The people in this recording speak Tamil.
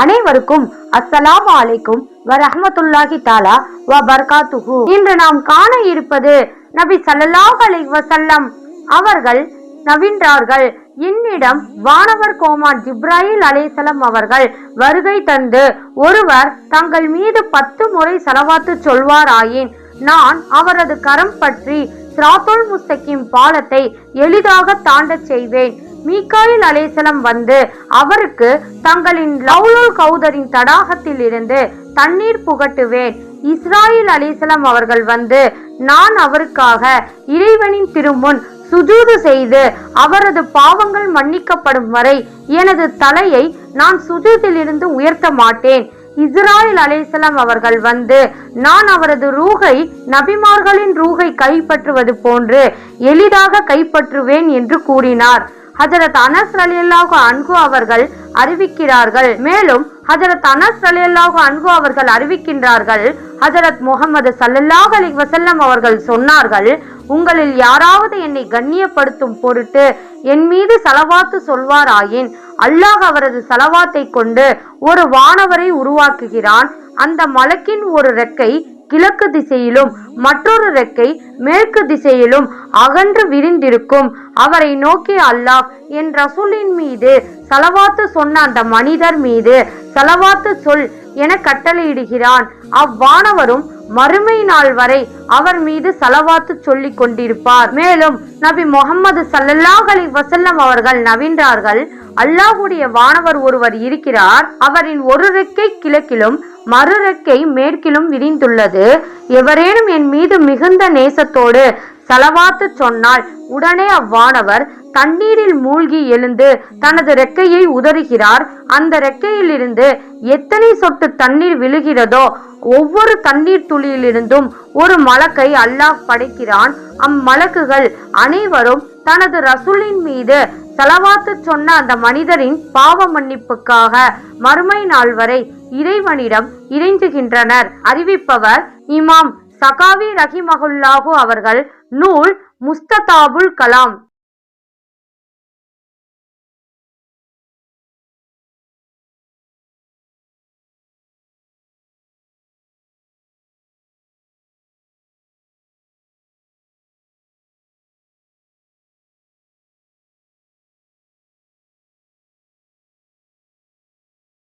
அனைவருக்கும் அஸ்ஸலாமு அலைக்கும் வ ரஹ்மத்துல்லாஹி தாலா வ பர்காத்துஹு இன்று நாம் காண இருப்பது நபி ஸல்லல்லாஹு அலை வசல்லம் அவர்கள் நவின்றார்கள். என்னிடம் வானவர் கோமான் ஜிப்ராயில் அலேசலம் அவர்கள் வருகை தந்து ஒருவர் தங்கள் மீது பத்து முறை செலவாத்து சொல்வாராயின் நான் அவரது கரம் பற்றி சிராத்தோல் முஸ்தகிம் பாலத்தை எளிதாக தாண்டச் செய்வேன். மீக்காயில் அலேசலம் வந்து அவருக்கு தங்களின் லவுலுல் கௌதரின் தடாகத்தில் இருந்து தண்ணீர் புகட்டுவேன். இஸ்ராயில் அலிசலம் அவர்கள் வந்து நான் அவருக்காக இறைவனின் திருமுன் சுஜூது செய்து அவரது பாவங்கள் மன்னிக்கப்படும் வரை எனது தலையை நான் சுஜூதிலிருந்து உயர்த்த மாட்டேன். இஸ்ராயில் அலேசலம் அவர்கள் வந்து நான் அவரது ரூகை நபிமார்களின் ரூகை கைப்பற்றுவது போன்று எளிதாக கைப்பற்றுவேன் என்று கூறினார். ஹஜரத் அனஸ் ரலியல்லாஹு அன்பு அவர்கள் அறிவிக்கிறார்கள். மேலும் ஹஜரத் அனஸ் ரலியல்லாஹு அன்பு அவர்கள் அறிவிக்கின்றார்கள். ஹஜரத் முகமது சல்லல்லாஹ் அலி வசல்லம் அவர்கள் சொன்னார்கள் உங்களில் யாராவது என்னை கண்ணியப்படுத்தும் பொருட்டு என் மீது செலவாத்து சொல்வாராயின்? அல்லாஹ் அவரது செலவாத்தை கொண்டு ஒரு வானவரை உருவாக்குகிறான். அந்த மலக்கின் ஒரு ரெக்கை கிழக்கு திசையிலும் மற்றொரு ரெக்கை மேற்கு திசையிலும் அகன்று விரிந்திருக்கும். அவரை நோக்கி அல்லாஹ் என் ரசூலின் மீது சலவாத்து சொன்ன அந்த மனிதர் மீது சலவாத்து சொல் என கட்டளையிடுகிறான். அவ்வானவரும் மறுமை நாள் வரை அவர் மீது செலவாத்து சொல்லி கொண்டிருப்பார். மேலும் நபி முகமது சல்லல்லாஹ் வசல்லம் அவர்கள் நவின்றார்கள் அல்லாஹுடைய வானவர் ஒருவர் இருக்கிறார் அவரின் ஒரு ரெக்கை கிழக்கிலும் மறு ரெக்கை மேற்கிலும் விரிந்துள்ளது. எவரேனும் என் மீது மிகுந்த நேசத்தோடு செலவாத்து சொன்னால் உடனே அவ்வானவர் தண்ணீரில் மூழ்கி எழுந்து தனது ரெக்கையை உதறுகிறார். அந்த ரெக்கையிலிருந்து எத்தனை சொட்டு தண்ணீர் விழுகிறதோ ஒவ்வொரு தண்ணீர் துளியிலிருந்தும் ஒரு மலக்கை அல்லாஹ் படைக்கிறான். அம்மலக்குகள் அனைவரும் தனது ரசூலின் மீது செலவாத்து சொன்ன அந்த மனிதரின் பாவ மன்னிப்புக்காக மறுமை நாள் வரை இறைவனிடம் இறைஞ்சுகின்றனர். அறிவிப்பவர் இமாம் சகாவி ரஹிமகுல்லாஹு அவர்கள் நூல் முஸ்ததாபுல் கலாம்.